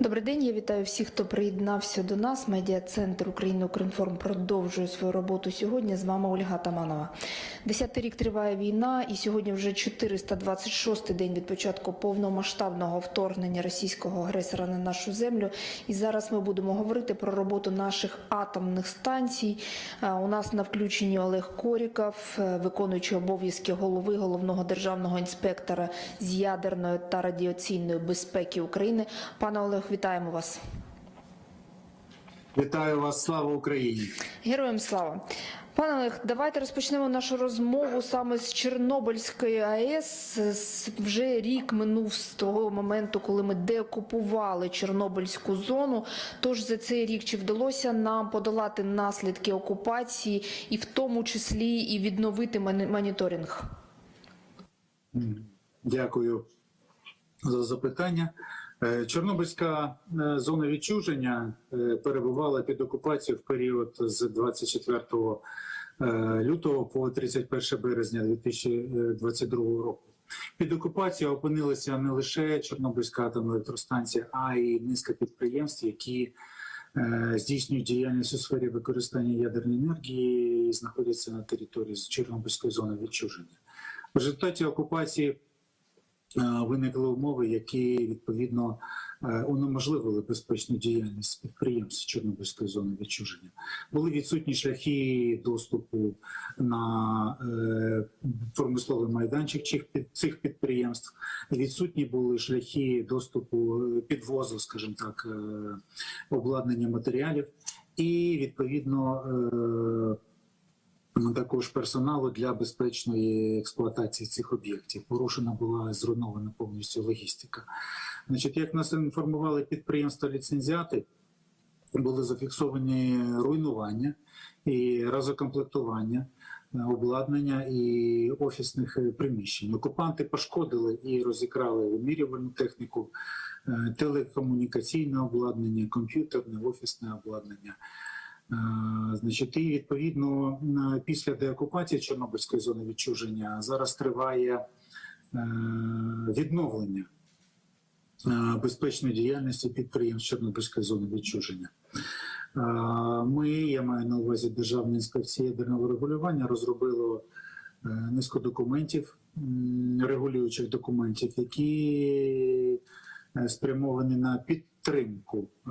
Добрий день, я вітаю всіх, хто приєднався до нас. Медіа-центр України Укрінформ продовжує свою роботу сьогодні. З вами Ольга Таманова. Десятий рік триває війна, і сьогодні вже 426-й день від початку повномасштабного вторгнення російського агресора на нашу землю. І зараз ми будемо говорити про роботу наших атомних станцій. Е, У нас на включенні Олег Коріков, е, виконуючий обов'язки голови головного державного інспектора з ядерної та радіаційної безпеки України. Пане Олег, вітаємо вас. Вітаю вас, слава Україні! Героям слава. Пане Олег, давайте розпочнемо нашу розмову саме з Чорнобильської АЕС. Вже рік минув з того моменту, коли ми деокупували Чорнобильську зону. Тож за цей рік чи вдалося нам подолати наслідки окупації, і в тому числі і відновити моніторинг? Дякую за запитання. Е, Чорнобильська е, зона відчуження е, перебувала під окупацією в період з 24 е, лютого по 31 березня 2022 року. Під окупацією опинилися не лише Чорнобильська атомна електростанція, а й низка підприємств, які е, здійснюють діяльність у сфері використання ядерної енергії і знаходяться на території Чорнобильської зони відчуження. В результаті окупації е, виникли умови, які відповідно е, унеможливили безпечну діяльність підприємств Чорнобильської зони відчуження. Були відсутні шляхи доступу на е, промисловий майданчик цих підприємств. Відсутні були шляхи доступу е, підвозу, скажімо так, е, обладнання матеріалів, і відповідно. Також персоналу для безпечної експлуатації цих об'єктів. Порушена була зруйнована повністю логістика. Значить, як нас інформували підприємства ліцензіати, були зафіксовані руйнування і разокомплектування е, обладнання і офісних е, приміщень. Окупанти пошкодили і розікрали вимірювальну техніку, е, телекомунікаційне обладнання, комп'ютерне, офісне обладнання. Е, Значить, і відповідно після деокупації Чорнобильської зони відчуження зараз триває е, відновлення е, безпечної діяльності підприємств Чорнобильської зони відчуження. Ми, я маю на увазі Державна інспекція ядерного регулювання, розробило низку документів, регулюючих документів, які спрямовані на підтримку е,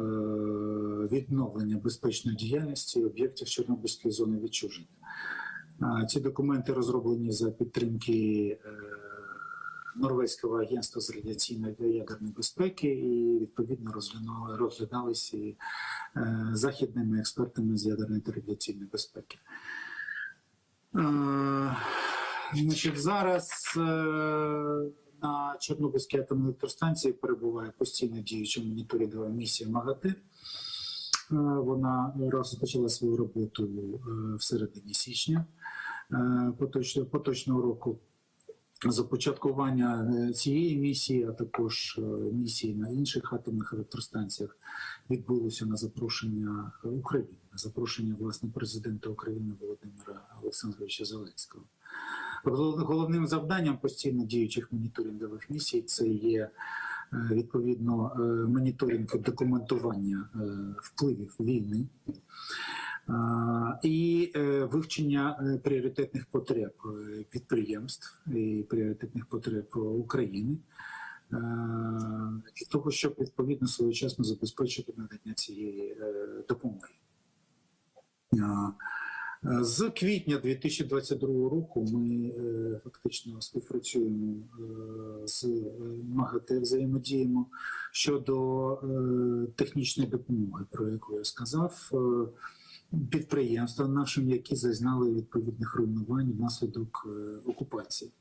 відновлення безпечної діяльності об'єктів Чорнобильської зони відчуження. Ці документи розроблені за підтримки е, Норвезького агентства з радіаційної та ядерної безпеки і відповідно розглянули- розглядалися е, західними експертами з ядерної та радіаційної безпеки. Е, Значить, зараз е, на Чорнобильській атомній електростанції перебуває постійно діюча моніторингова місія МАГАТЕ. Е, Вона розпочала свою роботу е, в середині січня е, поточного, року. Започаткування цієї місії, а також місії на інших атомних електростанціях, відбулося на запрошення України, на запрошення власне президента України Володимира Олександровича Зеленського. Гол- Головним завданням постійно діючих моніторингових місій це є е, відповідно е, моніторинг і документування е, впливів війни і вивчення пріоритетних потреб підприємств і пріоритетних потреб України. Для того, щоб відповідно своєчасно забезпечити надання цієї допомоги. Е, з квітня 2022 року ми е, фактично співпрацюємо е, з МАГАТЕ, взаємодіємо щодо технічної допомоги, про яку я сказав, підприємствам нашим, які зазнали відповідних руйнувань внаслідок окупації.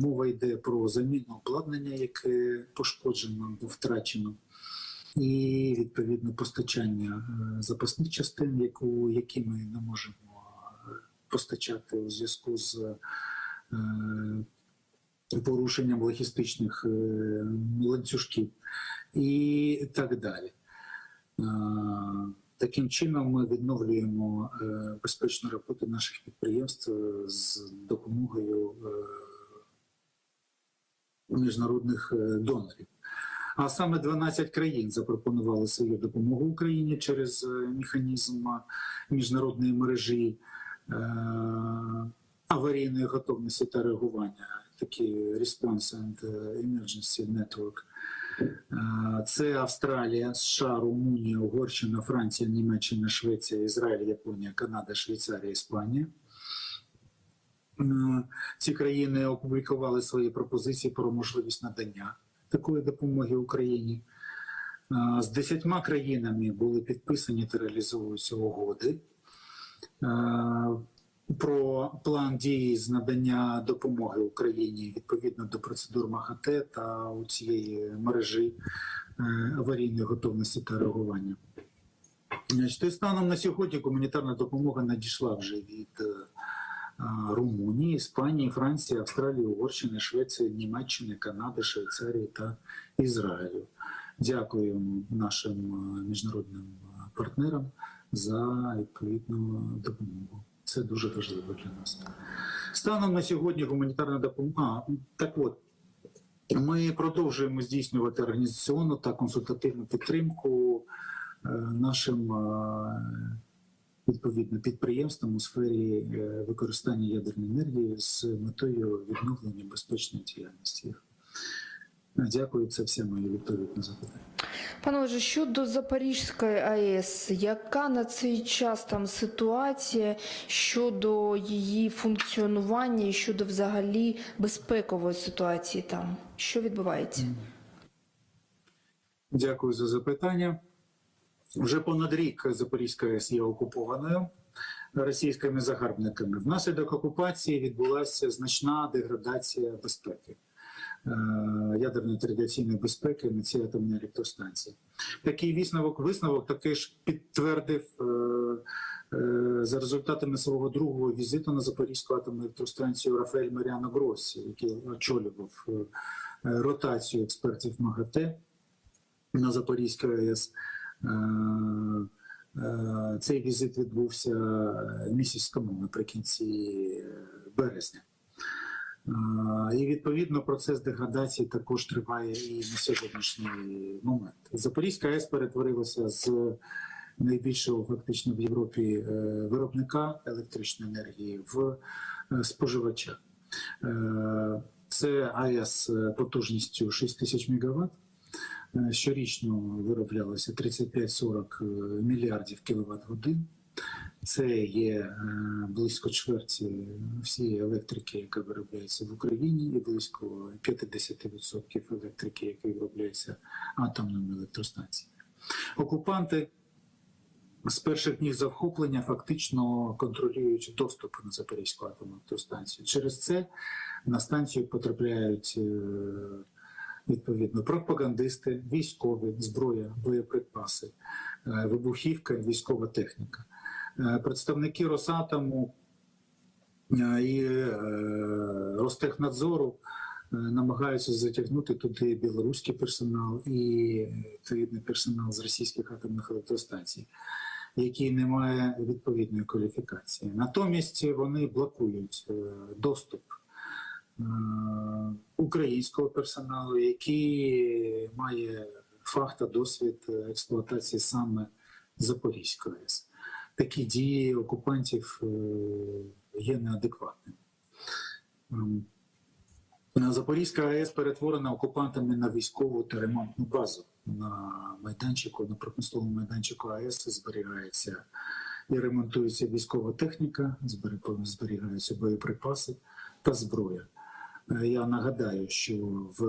Мова йде про заміну обладнання, яке пошкоджено або втрачено і відповідно постачання е, запасних частин, яку, які ми не можемо е, постачати у зв'язку з е, порушенням логістичних ланцюжків і так далі. Таким чином ми відновлюємо безпечну роботу наших підприємств з допомогою міжнародних донорів. А саме 12 країн запропонували свою допомогу Україні через е, механізм е, міжнародної мережі е, аварійної готовності та реагування, такі Response and Emergency Network. Це Австралія, США, Румунія, Угорщина, Франція, Німеччина, Швеція, Ізраїль, Японія, Канада, Швейцарія, Іспанія. Ці країни опублікували свої пропозиції про можливість надання такої допомоги Україні. Е, З десятьма країнами були підписані та реалізовуються угоди е, про план дії з надання допомоги Україні відповідно до процедур МАГАТЕ та у цієї мережі е, аварійної готовності та реагування. Станом на сьогодні гуманітарна допомога надійшла вже від Румунії, Іспанії, Франції, Австралії, Угорщини, Швеції, Німеччини, Канади, Швейцарії та Ізраїлю. Дякуємо нашим е, міжнародним е, партнерам за відповідну допомогу. Це дуже важливо для нас. Станом на сьогодні гуманітарна допомога. Так от, ми продовжуємо здійснювати організаційну та консультативну підтримку е, нашим відповідно підприємствам у сфері е, використання ядерної енергії з метою відновлення безпечної діяльності. Дякую, це все мої відповідь на запитання. Пане Олеже, щодо Запорізької АЕС, яка на цей час там ситуація щодо її функціонування і щодо взагалі безпекової ситуації там? Що відбувається? Дякую за запитання. Вже понад рік Запорізька АЕС є окупованою російськими загарбниками. Внаслідок окупації відбулася значна деградація безпеки, е, ядерної та радіаційної безпеки на цій атомній електростанції. Такий висновок, висновок ж підтвердив е, е, за результатами свого другого візиту на Запорізьку атомну електростанцію Рафаель Маріано Гросі, який очолював ротацію експертів МАГАТЕ на Запорізькій АЕС. Е, е, Цей візит відбувся місяць тому, наприкінці березня. Е, І відповідно процес деградації також триває і на сьогоднішній момент. Запорізька АЕС перетворилася з найбільшого фактично в Європі е, виробника електричної енергії в е, споживача. Е, Це АЕС потужністю 6 тисяч МВт. Е, Щорічно вироблялося 35-40 мільярдів кіловат годин. Це є е, близько чверті всієї електрики, яка виробляється в Україні, і близько 50% електрики, яка виробляється атомними електростанціями. Окупанти з перших днів захоплення фактично контролюють доступ на Запорізьку атомну електростанцію. Через це на станцію потрапляють е, відповідно пропагандисти, військові, зброя, боєприпаси, е, вибухівка, військова техніка. Е, Представники Росатому е, і Ростехнадзору намагаються затягнути туди білоруський персонал і відповідний персонал з російських атомних електростанцій, який не має відповідної кваліфікації. Натомість вони блокують доступ українського персоналу, який має фах та досвід експлуатації саме Запорізької АЕС. Такі дії окупантів е, є неадекватними. Ем, Запорізька АЕС перетворена окупантами на військову та ремонтну базу. На майданчику, на промисловому майданчику АЕС зберігається і ремонтується військова техніка, зберіг- зберігаються боєприпаси та зброя. Е, Я нагадаю, що в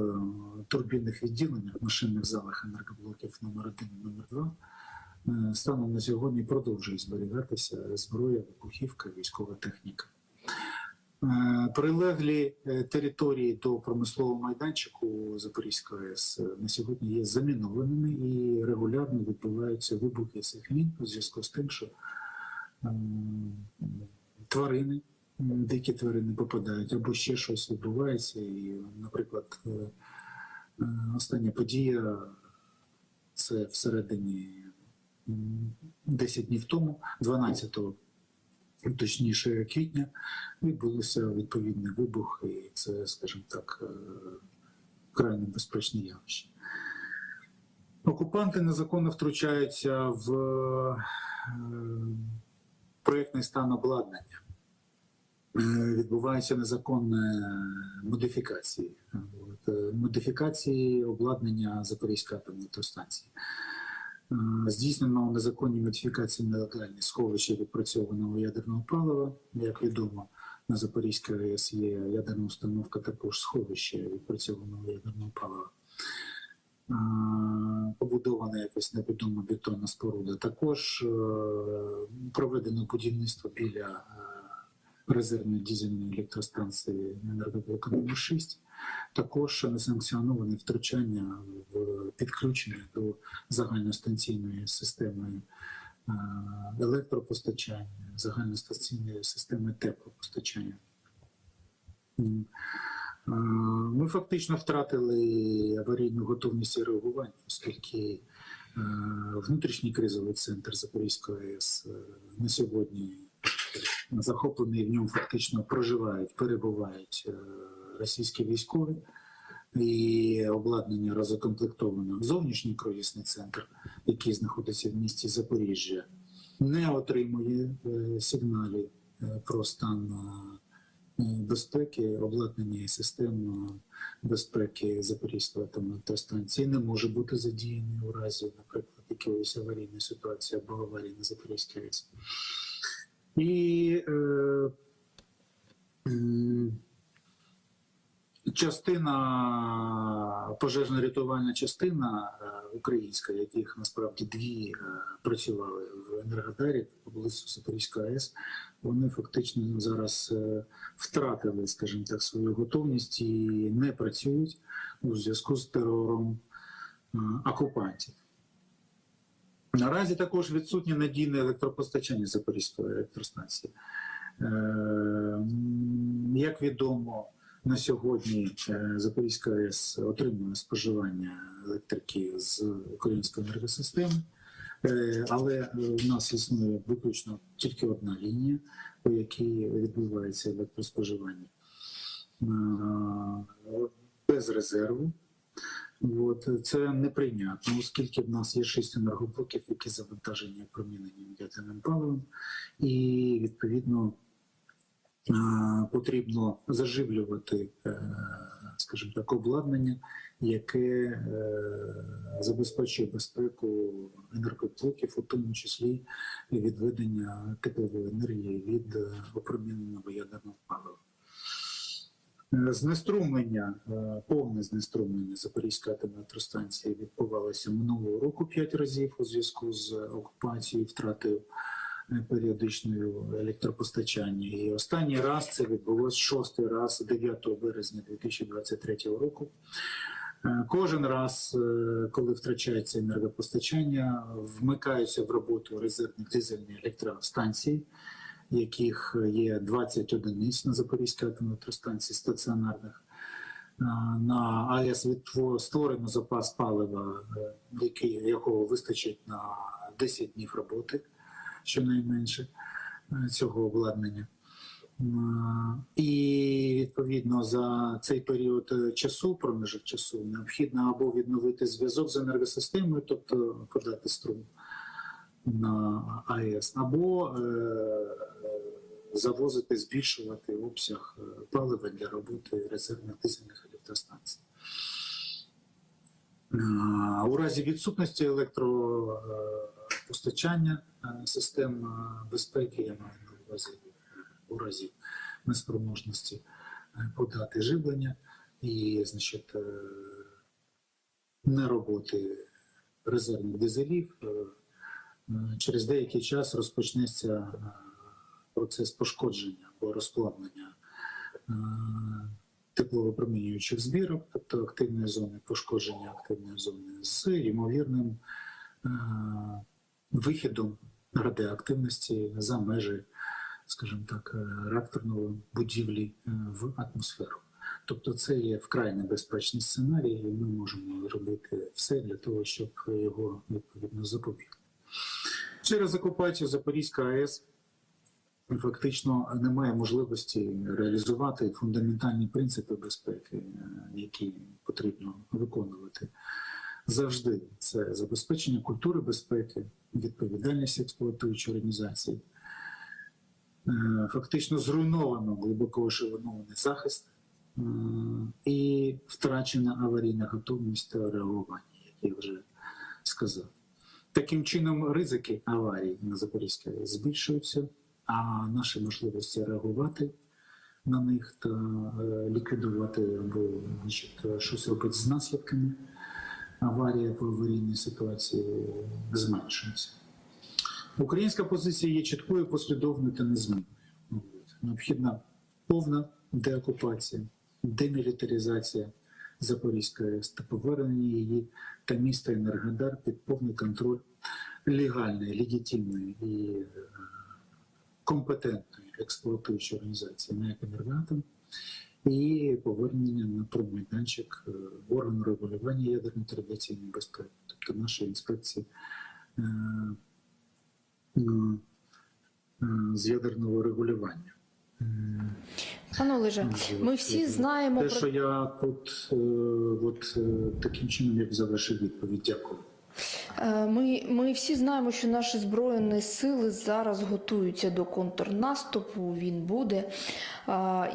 турбінних відділеннях, машинних залах енергоблоків номер 1 і номер 2 е, станом на сьогодні продовжує зберігатися зброя, вибухівка, військова техніка. Е, Прилеглі е, території до промислового майданчику Запорізької АЕС е, на сьогодні є замінованими і регулярно відбуваються вибухи цих мін у зв'язку з тим, що ем, тварини, дикі тварини попадають або ще щось відбувається. І, наприклад, е, е, остання подія це всередині м, 10 днів тому, 12 точніше квітня, відбулося відповідний вибух, і це, скажімо так, е, вкрай небезпечне явище. Окупанти незаконно втручаються в проєктний стан обладнання. Е, Відбуваються незаконні модифікації. От, е, Модифікації обладнання Запорізької атомної електростанції. Е, Здійснено незаконні модифікації нелегальні сховища відпрацьованого ядерного палива. Як відомо, на Запорізькій АЕС є ядерна установка, також сховище відпрацьованого ядерного палива. Побудована якась невідома бетонна споруда. Також проведено будівництво біля резервної дизельної електростанції енергоблоку номер 6 також несанкціоноване втручання в підключення до загальностанційної системи е, електропостачання, загальностанційної системи теплопостачання. Е, Ми фактично втратили аварійну готовність і реагування, оскільки е, внутрішній кризовий центр Запорізької АЕС на сьогодні захоплений в ньому фактично проживають, перебувають е, російські військові, і обладнання розукомплектовано. Зовнішній кровісний центр, який знаходиться в місті Запоріжжя, не отримує е, сигналів е, про стан безпеки, обладнання і систем безпеки Запорізької атомної не може бути задіяний у разі, наприклад, якоїсь аварійної ситуації або аварії на Запорізькій. І е, частина, пожежно-рятувальна частина е, українська, яких насправді дві е, працювали в Енергодарі поблизу Запорізької АЕС, вони фактично зараз е, втратили, скажімо так, свою готовність і не працюють у зв'язку з терором окупантів. Наразі також відсутнє надійне електропостачання Запорізької електростанції. Е, Як відомо, на сьогодні е, Запорізька АЕС отримує споживання електрики з української енергосистеми, Е, але у нас існує виключно тільки одна лінія, по якій відбувається електроспоживання без резерву. От, це неприйнятно, оскільки в нас є шість енергоблоків, які завантажені проміненням ядерним паливом, і відповідно е, потрібно заживлювати, е, скажімо так, обладнання, яке е, забезпечує безпеку енергоблоків, у тому числі відведення теплової енергії від е, опроміненого ядерного палива. Е, Знеструмлення, е, повне знеструмлення Запорізької атомної електростанції відбувалося минулого року п'ять разів у зв'язку з окупацією, втратою е, періодичною електропостачання. І останній раз це відбулось шостий раз 9 березня 2023 року. Кожен раз, коли втрачається енергопостачання, вмикаються в роботу резервні дизельні електростанції, яких є 20 одиниць на Запорізькій атомній електростанції стаціонарних. На АЕС створено запас палива, е, який, якого вистачить на 10 днів роботи, щонайменше е, цього обладнання. І відповідно за цей період е, часу, проміжок часу, необхідно або відновити зв'язок з енергосистемою, тобто подати струм на АЕС, або е, завозити, збільшувати обсяг е, палива для роботи резервних дизельних електростанцій. Е, У разі відсутності електропостачання систем безпеки, я маю на увазі у разі неспроможності подати живлення і, значить, е, нероботи резервних дизелів, через деякий час розпочнеться е, процес пошкодження або розплавлення е, тепловипромінюючих збірок, тобто активної зони, пошкодження активної зони з ймовірним е, вихідом радіоактивності за межі, скажімо так, е, реакторної будівлі е, в атмосферу. Тобто це є вкрай небезпечний сценарій, і ми можемо робити все для того, щоб його відповідно запобігти. Через окупацію Запорізька АЕС фактично немає можливості реалізувати фундаментальні принципи безпеки, е, які потрібно виконувати завжди це забезпечення культури безпеки, відповідальність експлуатуючої організації. Е, Фактично зруйновано глибоко вишиванований захист е, і втрачена аварійна готовність та реагування, як я вже сказав. Таким чином, ризики аварій на Запорізькій збільшуються, а наші можливості реагувати на них та е, ліквідувати або значить, щось робити з наслідками аварії або аварійної ситуації зменшуються. Українська позиція є чіткою, послідовною та незмінною. Необхідна повна деокупація, демілітаризація Запорізької АЕС та повернення її та міста Енергодар під повний контроль легальної, легітимної і е, компетентної експлуатуючої організації НЕК «Енергоатом» і повернення на промайданчик е, органу регулювання ядерної та радіаційної безпеки, тобто нашої інспекції е, з ядерного регулювання. Пане Олеже, ми всі знаємо те, що я тут е, от, е, таким чином як завершив відповідь. Дякую. Е, Ми, ми всі знаємо, що наші збройні сили зараз готуються до контрнаступу. Він буде.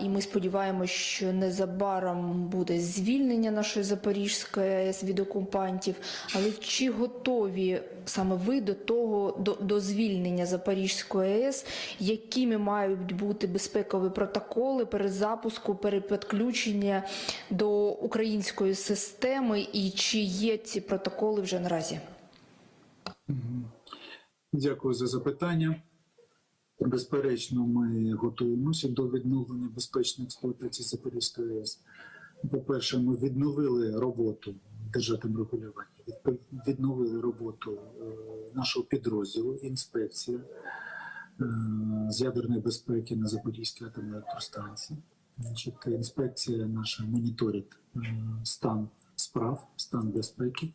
І ми сподіваємося, що незабаром буде звільнення нашої Запорізької АЕС від окупантів. Але чи готові саме ви до того до, до звільнення Запорізької АЕС? Якими мають бути безпекові протоколи перезапуску, перепідключення до української системи? І чи є ці протоколи вже наразі? Дякую за запитання. Безперечно, ми готуємося до відновлення безпечної експлуатації Запорізької АЕС. По-перше, ми відновили роботу державним регулювання, відновили роботу е, нашого підрозділу інспекція е, з ядерної безпеки на Запорізькій атомній електростанції. Значить, інспекція наша моніторить е, стан справ, стан безпеки.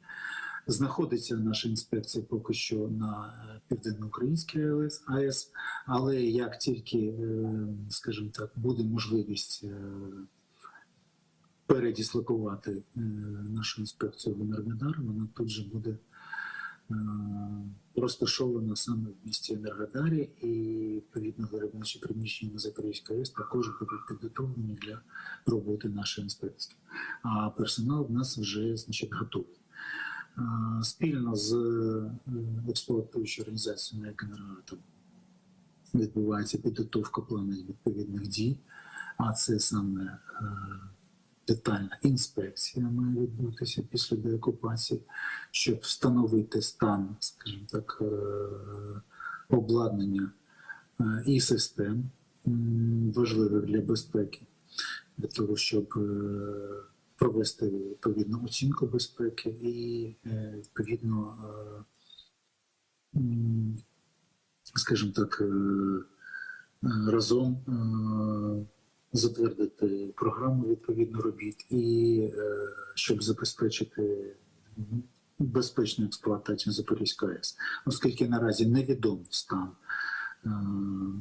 Знаходиться наша інспекція поки що на е, південноукраїнській АЕС, але як тільки, е, скажімо так, буде можливість е, передіслокувати нашу інспекцію в Енергодар, вона тут же буде розташована саме в місті Енергодарі, і відповідно виробничі приміщення на Запорізькій АЕС також будуть підготовлені для роботи нашої інспекції. А персонал в нас вже значить готовий. Спільно з е, експлуатуючою організацією «НЕК «Енергоатом» відбувається підготовка планів відповідних дій, а це саме е, детальна інспекція має відбутися після деокупації, щоб встановити стан, скажімо так, е, обладнання і систем важливих для безпеки, для того, щоб провести відповідну оцінку безпеки і е, відповідно, е, скажімо так, е, разом затвердити програму відповідно робіт і щоб забезпечити безпечну експлуатацію Запорізької АЕС, оскільки наразі невідомий стан е,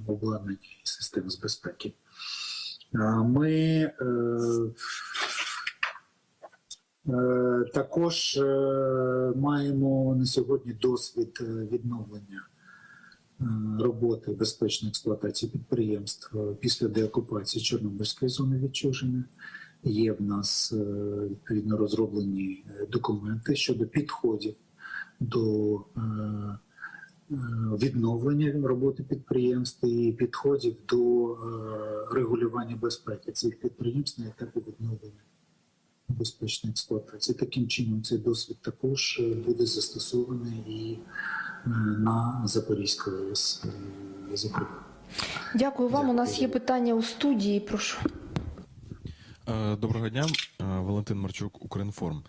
обладнання систем з безпеки. Ми Також е, маємо на сьогодні досвід е, відновлення е, роботи безпечної експлуатації підприємств е, після деокупації Чорнобильської зони відчуження. Є в нас е, відповідно розроблені е, документи щодо підходів до е, е, відновлення роботи підприємств і підходів до е, регулювання безпеки цих підприємств на етапі відновлення безпечної експлуатації. Таким чином, цей досвід також е, буде застосований і е, на Запорізької АЕС, е, зокрема. Дякую вам. У нас є питання у студії. Прошу. Е, Доброго дня, Валентин Марчук, Укрінформ.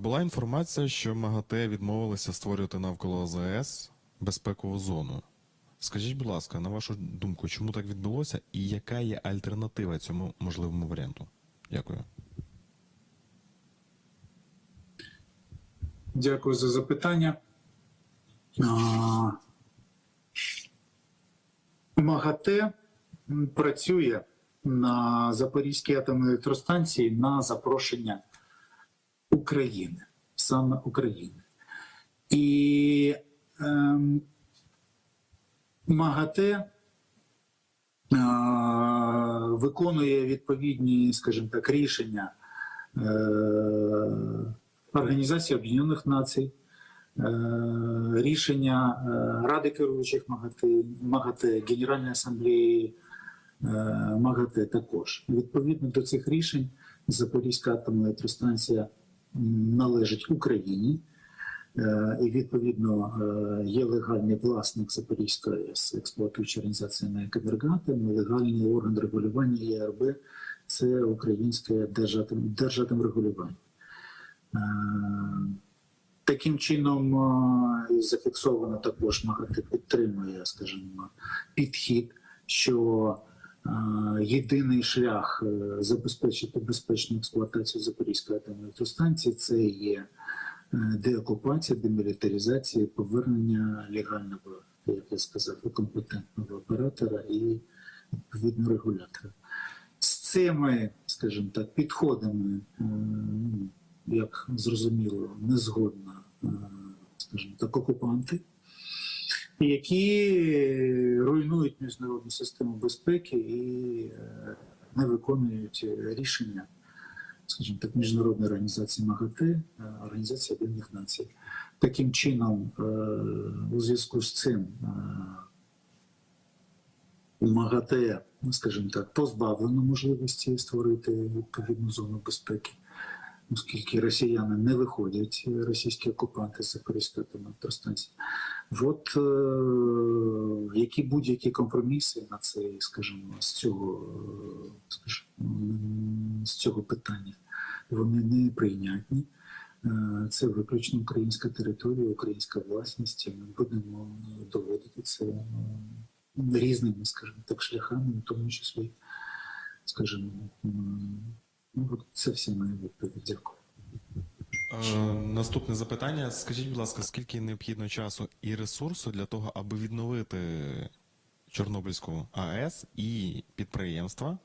Була інформація, що МАГАТЕ відмовилися створювати навколо АЗС безпекову зону. Скажіть, будь ласка, на вашу думку, чому так відбулося і яка є альтернатива цьому можливому варіанту? Дякую. Дякую за запитання. МАГАТЕ працює на Запорізькій атомній електростанції на запрошення України. саме України. І ем, МАГАТЕ е, виконує відповідні, скажімо так, рішення е, Організації Об'єднаних Націй, е, рішення е, Ради керуючих МАГАТЕ, МАГАТЕ Генеральної асамблеї е, МАГАТЕ також. Відповідно до цих рішень Запорізька атомна електростанція належить Україні. І відповідно є легальний власник Запорізької АЕС, експлуатуюча організація на Енергоатом, і легальний орган регулювання ЄРБ це Українське держатом, держатомрегулювання. Е, Таким чином е, зафіксовано також МАГАТЕ підтримує, скажімо, підхід, що е, єдиний шлях забезпечити безпечну експлуатацію Запорізької атомної електростанції це є деокупація, демілітаризація, повернення легального, як я сказав, компетентного оператора і відповідно регулятора. З цими, скажімо так, підходами, як зрозуміло, не згодна, е, скажімо так, окупанти, які руйнують міжнародну систему безпеки і е, не виконують рішення, скажімо так, міжнародної організації МАГАТЕ, е, Організації Об'єднаних Націй. Таким чином, у зв'язку з цим МАГАТЕ, скажімо так, позбавлено можливості створити відповідну зону безпеки, оскільки росіяни не виходять, е, російські окупанти з Запорізької електростанції. От е, які будь-які компроміси на це, скажімо, з цього, е, скажімо, з цього питання, вони не прийнятні. Е, Це виключно українська територія, українська власність. і Ми будемо доводити це різними, скажімо так, шляхами, в тому числі, скажімо, ну, це все моя відповідь. Дякую. Е, Наступне запитання. Скажіть, будь ласка, скільки необхідно часу і ресурсу для того, аби відновити Чорнобильську АЕС і підприємства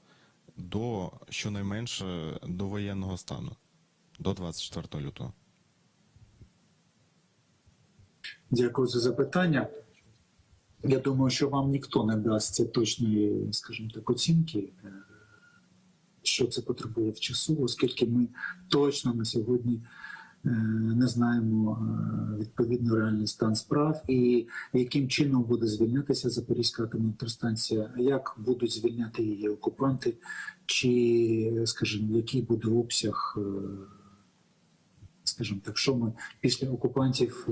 до щонайменше до воєнного стану, до 24 лютого? Дякую за запитання. Я думаю, що вам ніхто не дасть точної, скажімо так, оцінки, е, що це потребує в часу, оскільки ми точно на сьогодні е, не знаємо е, відповідно реальний стан справ і яким чином буде звільнятися Запорізька атомна електростанція, як будуть звільняти її окупанти, чи, скажімо, який буде обсяг. е, скажімо так, що ми після окупантів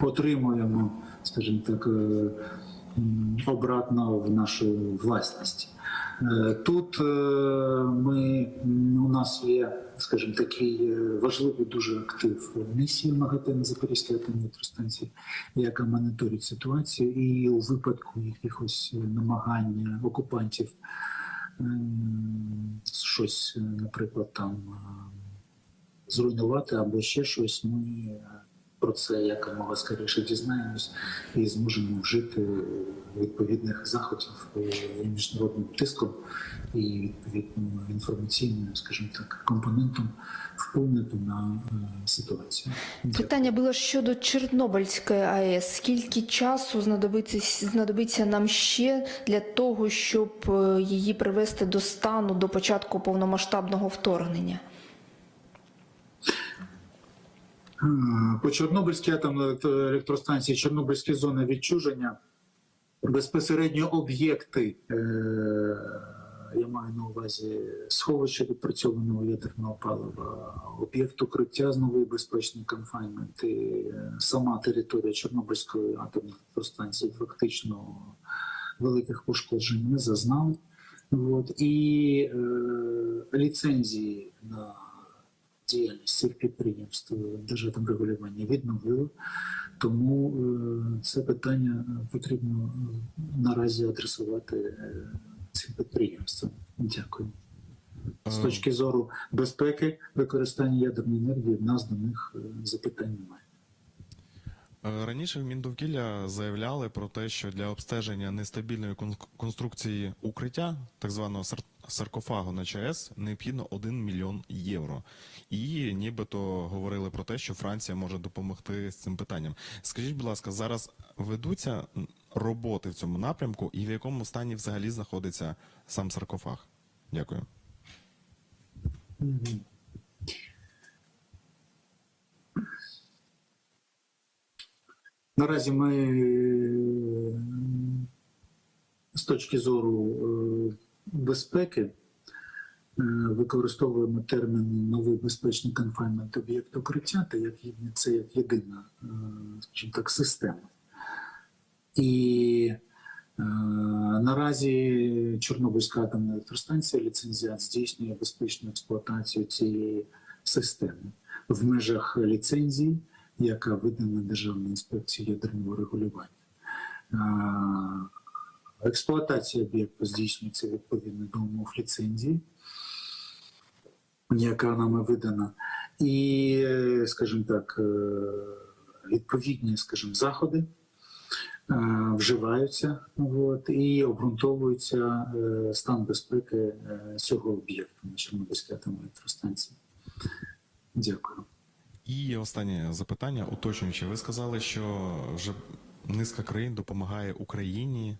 отримуємо, скажімо так, обратно в нашу власність. Е, Тут е, ми, у нас є, скажімо, такий е, важливий дуже актив місії МАГАТЕ на Запорізькій атомній електростанції, яка моніторить ситуацію, і у випадку якихось намагання окупантів щось, наприклад, там. зруйнувати або ще щось, ми про це якомога скоріше дізнаємось і зможемо вжити відповідних заходів е, міжнародним тиском і відповідно інформаційним, скажімо так, компонентом вплинути на е, ситуацію. Питання було щодо Чорнобильської АЕС. Скільки часу знадобиться, знадобиться нам ще для того, щоб е, її привести до стану до початку повномасштабного вторгнення? По Чорнобильській атомній електро- електростанції Чорнобильські зони відчуження безпосередньо об'єкти, е, я маю на увазі сховище відпрацьованого ядерного палива, об'єкт укриття з нової безпечний конфайнмент, е, сама територія Чорнобильської атомної електростанції фактично великих пошкоджень не зазнали. От, і е, ліцензії на діяльність цих підприємств державним регулювання відновили. Тому е, це питання е, потрібно е, наразі адресувати е, цим підприємствам. Дякую. З Е, точки зору безпеки використання ядерної енергії, в нас до них е, запитань немає. Е, Раніше в Міндовкілля заявляли про те, що для обстеження нестабільної конструкції укриття, так званого саркофагу на ЧАЕС необхідно 1 мільйон євро. І нібито говорили про те, що Франція може допомогти з цим питанням. Скажіть, будь ласка, зараз ведуться роботи в цьому напрямку, і в якому стані взагалі знаходиться сам саркофаг? Дякую. Наразі ми е, з точки зору е, безпеки е, використовуємо термін новий безпечний конфайнмент об'єкт укриття, та як це як єдина, е, скажімо так, система. І е, наразі Чорнобильська атомна електростанція ліцензіат здійснює безпечну експлуатацію цієї системи в межах ліцензії, яка видана Державною інспекцією ядерного регулювання. Е, Експлуатація об'єкту здійснюється відповідно до умов ліцензії, яка нами видана, і, скажімо так, е, відповідні, скажімо, заходи е, вживаються от, і обґрунтовується е, стан безпеки цього об'єкту на атомній електростанції. Дякую. І останнє запитання, уточнюючи, ви сказали, що вже низка країн допомагає Україні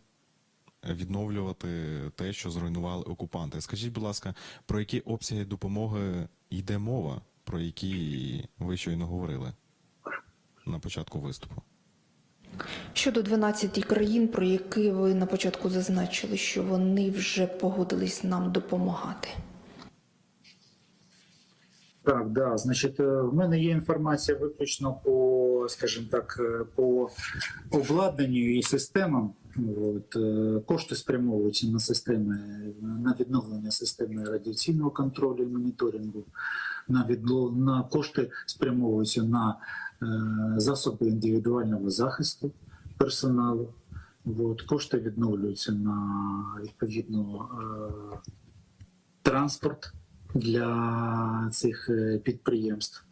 відновлювати те, що зруйнували окупанти. Скажіть, будь ласка, про які обсяги допомоги йде мова, про які ви щойно говорили на початку виступу? Щодо 12 країн, про які ви на початку зазначили, що вони вже погодились нам допомагати. Так, да. Значить, е, в мене є інформація виключно по, скажімо так, е, по обладнанню і системам. От, е, кошти спрямовуються на системи на відновлення системи радіаційного контролю і моніторингу. На відло... на кошти спрямовуються на е, засоби індивідуального захисту персоналу. От, кошти відновлюються на відповідно е, транспорт для цих е, підприємств,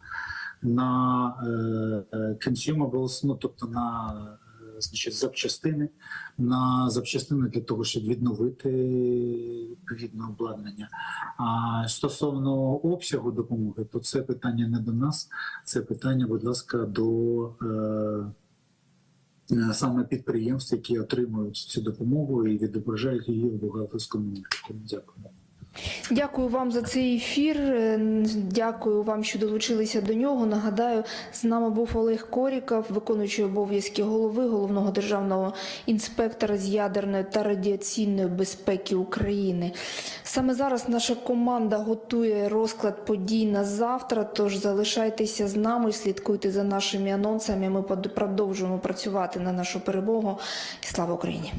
на е, е, consumables, ну тобто на значить, запчастини, на запчастини для того, щоб відновити відповідне обладнання. А стосовно обсягу допомоги, то це питання не до нас, це питання, будь ласка, до е, е, саме підприємств, які отримують цю допомогу і відображають її в бухгалтерському. Дякую. Дякую вам за цей ефір. Е, Дякую вам, що долучилися до нього. Нагадаю, з нами був Олег Коріков, виконуючий обов'язки голови головного державного інспектора з ядерної та радіаційної безпеки України. Саме зараз наша команда готує розклад подій на завтра. Тож залишайтеся з нами, слідкуйте за нашими анонсами. Ми продовжуємо працювати на нашу перемогу. Слава Україні!